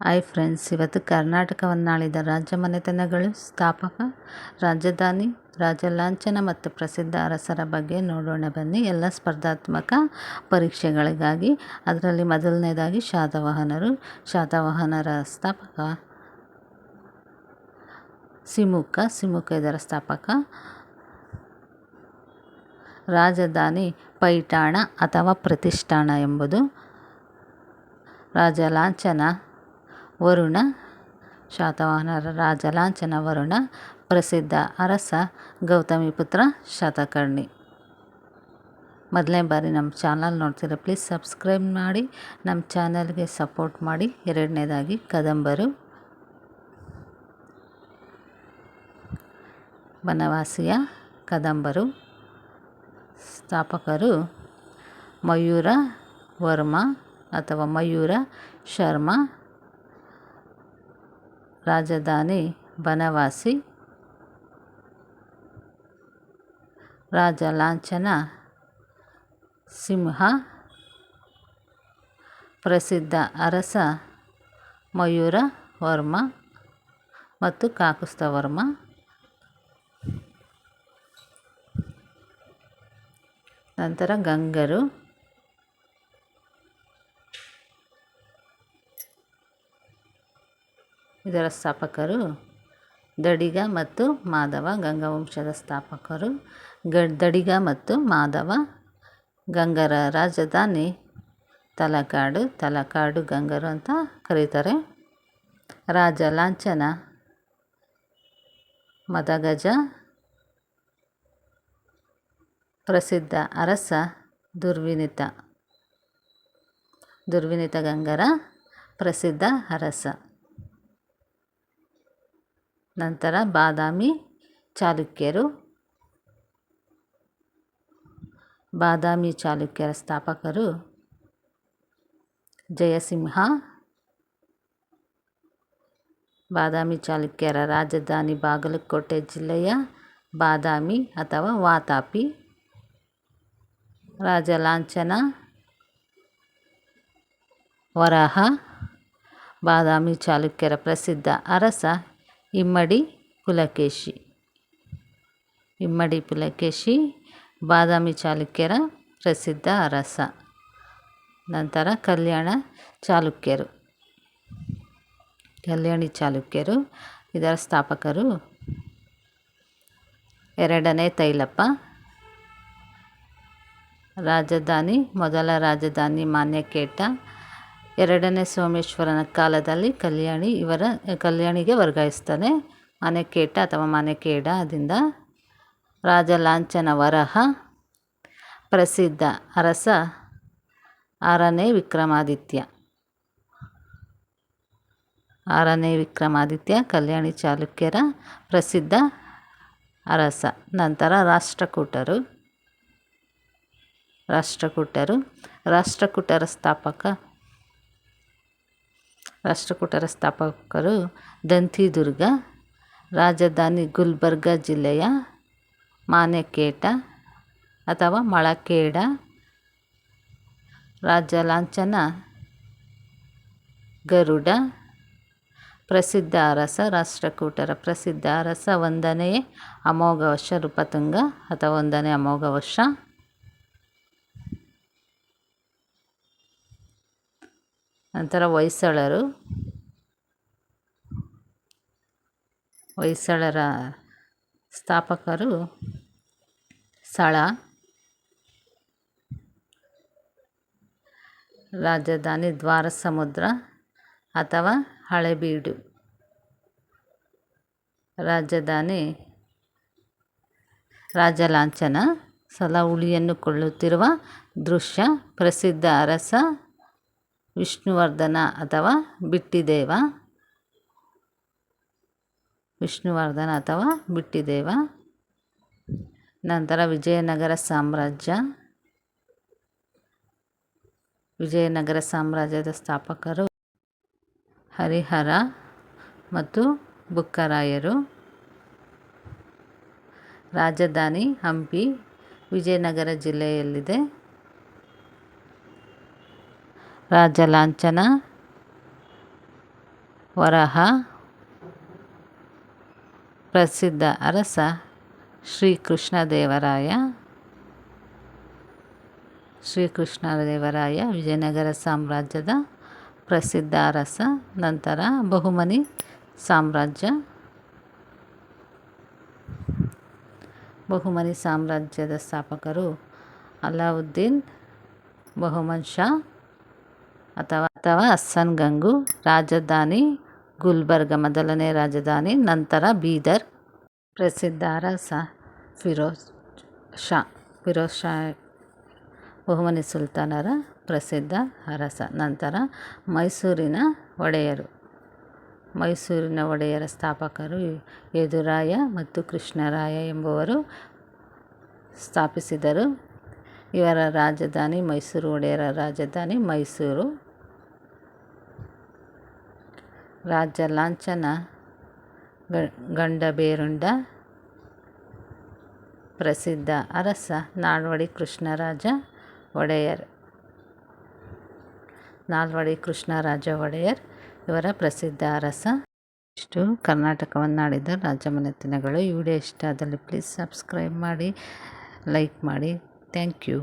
Hi friends, ಇವತ್ತು ಕರ್ನಾಟಕವನ್ನಾಳಿದ ರಾಜ್ಯ ಮನೆತನಗಳು, ಸ್ಥಾಪಕ, ರಾಜಧಾನಿ, ರಾಜ ಲಾಂಛನ ಮತ್ತು ಪ್ರಸಿದ್ಧ ಅರಸರ ಬಗ್ಗೆ ನೋಡೋಣ ಬನ್ನಿ. ಎಲ್ಲ ಸ್ಪರ್ಧಾತ್ಮಕ ಪರೀಕ್ಷೆಗಳಿಗಾಗಿ, ಅದರಲ್ಲಿ ಮೊದಲನೇದಾಗಿ ಶಾತವಾಹನರು, ಶಾತವಾಹನರ ಸ್ಥಾಪಕ ಸಿಮುಖ ಸಿಮುಖ ಇದರ ಸ್ಥಾಪಕ, ರಾಜಧಾನಿ ಪೈಠಾಣ ಅಥವಾ ಪ್ರತಿಷ್ಠಾನ ಎಂಬುದು ರಾಜ ಲಾಂಛನ ವರುಣ, ಶಾತವಾಹನರ ರಾಜ ಲಾಂಛನ ವರುಣ, ಪ್ರಸಿದ್ಧ ಅರಸ ಗೌತಮಿಪುತ್ರ ಶಾತಕರ್ಣಿ. ಮೊದಲನೇ ಬಾರಿ ನಮ್ಮ ಚಾನಲ್ ನೋಡ್ತೀರ ಪ್ಲೀಸ್ ಸಬ್ಸ್ಕ್ರೈಬ್ ಮಾಡಿ, ನಮ್ಮ ಚಾನಲ್ಗೆ ಸಪೋರ್ಟ್ ಮಾಡಿ, ಎರಡನೇದಾಗಿ ಕದಂಬರು. ಬನವಾಸಿಯ ಕದಂಬರು, ಸ್ಥಾಪಕರು ಮಯೂರ ವರ್ಮ ಅಥವಾ ಮಯೂರ ಶರ್ಮ ರಾಜಧಾನಿ ಬನವಾಸಿ. ರಾಜ ಲಾಂಛನ ಸಿಂಹ. ಪ್ರಸಿದ್ಧ ಅರಸ ಮಯೂರ ವರ್ಮ ಮತ್ತು ಕಾಕುಸ್ತ ವರ್ಮ. ನಂತರ ಗಂಗರು. ಇದರ ಸ್ಥಾಪಕರು ದಡಿಗ ಮತ್ತು ಮಾಧವ ಗಂಗವಂಶದ ಸ್ಥಾಪಕರು. ಗ, ದಡಿಗ ಮತ್ತು ಮಾಧವ ಗಂಗರ ರಾಜಧಾನಿ ತಲಕಾಡು. ತಲಕಾಡು ಗಂಗರು ಅಂತ ಕರೀತಾರೆ. ರಾಜ ಲಾಂಛನ ಮದಗಜ ಪ್ರಸಿದ್ಧ ಅರಸ ದುರ್ವಿನಿತ. ದುರ್ವಿನಿತ ಗಂಗರ ಪ್ರಸಿದ್ಧ ಅರಸ. ನಂತರ ಬಾದಾಮಿ ಚಾಲುಕ್ಯರು. ಬಾದಾಮಿ ಚಾಲುಕ್ಯರ ಸ್ಥಾಪಕರು ಜಯಸಿಂಹ. ಬಾದಾಮಿ ಚಾಲುಕ್ಯರ ರಾಜಧಾನಿ ಬಾಗಲಕೋಟೆ ಜಿಲ್ಲೆಯ ಬಾದಾಮಿ ಅಥವಾ ವಾತಾಪಿ. ರಾಜ ಲಾಂಛನ ವರಾಹ. ಬಾದಾಮಿ ಚಾಲುಕ್ಯರ ಪ್ರಸಿದ್ಧ ಅರಸ ಇಮ್ಮಡಿ ಪುಲಕೇಶಿ. ಇಮ್ಮಡಿ ಪುಲಕೇಶಿ, ಬಾದಾಮಿ ಚಾಲುಕ್ಯರ ಪ್ರಸಿದ್ಧ ಅರಸ. ನಂತರ ಕಲ್ಯಾಣ ಚಾಲುಕ್ಯರು. ಕಲ್ಯಾಣಿ ಚಾಲುಕ್ಯರು, ಇದರ ಸ್ಥಾಪಕರು ಎರಡನೇ ತೈಲಪ್ಪ. ರಾಜಧಾನಿ, ಮೊದಲ ರಾಜಧಾನಿ ಮಾನ್ಯಕೇಟ ಎರಡನೇ ಸೋಮೇಶ್ವರನ ಕಾಲದಲ್ಲಿ ಕಲ್ಯಾಣಿ ಇವರ, ಕಲ್ಯಾಣಿಗೆ ವರ್ಗಾಯಿಸ್ತಾನೆ. ಮನೆಕೇಟ ಅಥವಾ ಮನೆಕೇಡ ಅದಿಂದ ರಾಜ ಲಾಂಛನ ವರಹ ಪ್ರಸಿದ್ಧ ಅರಸ ಆರನೇ ವಿಕ್ರಮಾದಿತ್ಯ. ಆರನೇ ವಿಕ್ರಮಾದಿತ್ಯ ಕಲ್ಯಾಣಿ ಚಾಲುಕ್ಯರ ಪ್ರಸಿದ್ಧ ಅರಸ. ನಂತರ ರಾಷ್ಟ್ರಕೂಟರು. ರಾಷ್ಟ್ರಕೂಟರು. ರಾಷ್ಟ್ರಕೂಟರ ಸ್ಥಾಪಕ ರಾಷ್ಟ್ರಕೂಟರ ಸ್ಥಾಪಕರು ದಂತಿದುರ್ಗ, ರಾಜಧಾನಿ ಗುಲ್ಬರ್ಗ ಜಿಲ್ಲೆಯ ಮಾನೆಕೇಟ ಅಥವಾ ಮಳಕೇಡ ರಾಜ ಲಾಂಛನ ಗರುಡ, ಪ್ರಸಿದ್ಧ ಅರಸ, ರಾಷ್ಟ್ರಕೂಟರ ಪ್ರಸಿದ್ಧ ಅರಸ ಒಂದನೇ ಅಮೋಘವಶ ರೂಪತುಂಗ ಅಥವಾ ಒಂದನೇ ಅಮೋಘ ನಂತರ ಹೊಯ್ಸಳರು. ಹೊಯ್ಸಳರ ಸ್ಥಾಪಕರು ಸಳ ರಾಜಧಾನಿ ದ್ವಾರ ಸಮುದ್ರ ಅಥವಾ ಹಳೆಬೀಡು. ರಾಜಧಾನಿ ರಾಜಲಾಂಛನ, ಸಲ ಉಳಿಯನ್ನು ಕೊಳ್ಳುತ್ತಿರುವ ದೃಶ್ಯ, ಪ್ರಸಿದ್ಧ ಅರಸ ವಿಷ್ಣುವರ್ಧನ ಅಥವಾ ಬಿಟ್ಟಿದೇವ? ವಿಷ್ಣುವರ್ಧನ ಅಥವಾ ಬಿಟ್ಟಿದೇವ? ನಂತರ ವಿಜಯನಗರ ಸಾಮ್ರಾಜ್ಯ. ವಿಜಯನಗರ ಸಾಮ್ರಾಜ್ಯದ ಸ್ಥಾಪಕರು ಹರಿಹರ ಮತ್ತು ಬುಕ್ಕರಾಯರು. ರಾಜಧಾನಿ ಹಂಪಿ ವಿಜಯನಗರ ಜಿಲ್ಲೆಯಲ್ಲಿದೆ. ರಾಜ ಲಾಂಛನ ವರಹ ಪ್ರಸಿದ್ಧ ಅರಸ ಶ್ರೀಕೃಷ್ಣದೇವರಾಯ. ಶ್ರೀಕೃಷ್ಣದೇವರಾಯ ವಿಜಯನಗರ ಸಾಮ್ರಾಜ್ಯದ ಪ್ರಸಿದ್ಧ ಅರಸ. ನಂತರ ಬಹುಮನಿ ಸಾಮ್ರಾಜ್ಯ. ಬಹುಮನಿ ಸಾಮ್ರಾಜ್ಯದ ಸ್ಥಾಪಕರು ಅಲಾವುದ್ದೀನ್ ಬಹುಮನ್ ಶಾ ಅಥವಾ ಅಥವಾ ಅಸ್ಸನ್ ಗಂಗು, ರಾಜಧಾನಿ ಗುಲ್ಬರ್ಗ, ಮೊದಲನೇ ರಾಜಧಾನಿ, ನಂತರ ಬೀದರ್. ಪ್ರಸಿದ್ಧ ಅರಸ ಫಿರೋಜ್ ಶಾ ಫಿರೋಜ್ ಶಾ, ಬಹುಮನಿ ಸುಲ್ತಾನರ ಪ್ರಸಿದ್ಧ ಅರಸ. ನಂತರ ಮೈಸೂರಿನ ಒಡೆಯರು. ಮೈಸೂರಿನ ಒಡೆಯರ ಸ್ಥಾಪಕರು ಯದುರಾಯ ಮತ್ತು ಕೃಷ್ಣರಾಯ ಎಂಬುವರು ಸ್ಥಾಪಿಸಿದರು. ಇವರ ರಾಜಧಾನಿ ಮೈಸೂರು, ಒಡೆಯರ ರಾಜಧಾನಿ ಮೈಸೂರು. ರಾಜ್ಯ ಲಾಂಛನ ಗಂಡ ಬೇರುಂಡ ಪ್ರಸಿದ್ಧ ಅರಸ ನಾಲ್ವಡಿ ಕೃಷ್ಣರಾಜ ಒಡೆಯರ್. ನಾಲ್ವಡಿ ಕೃಷ್ಣರಾಜ ಒಡೆಯರ್ ಇವರ ಪ್ರಸಿದ್ಧ ಅರಸ. ಇಷ್ಟು ಕರ್ನಾಟಕವನ್ನಾಡಿದ ರಾಜಮನೆತನಗಳು ಈ ವಿಡಿಯೋ ಇಷ್ಟ ಆದಲ್ಲಿ ಪ್ಲೀಸ್ ಸಬ್ಸ್ಕ್ರೈಬ್ ಮಾಡಿ ಲೈಕ್ ಮಾಡಿ. Thank you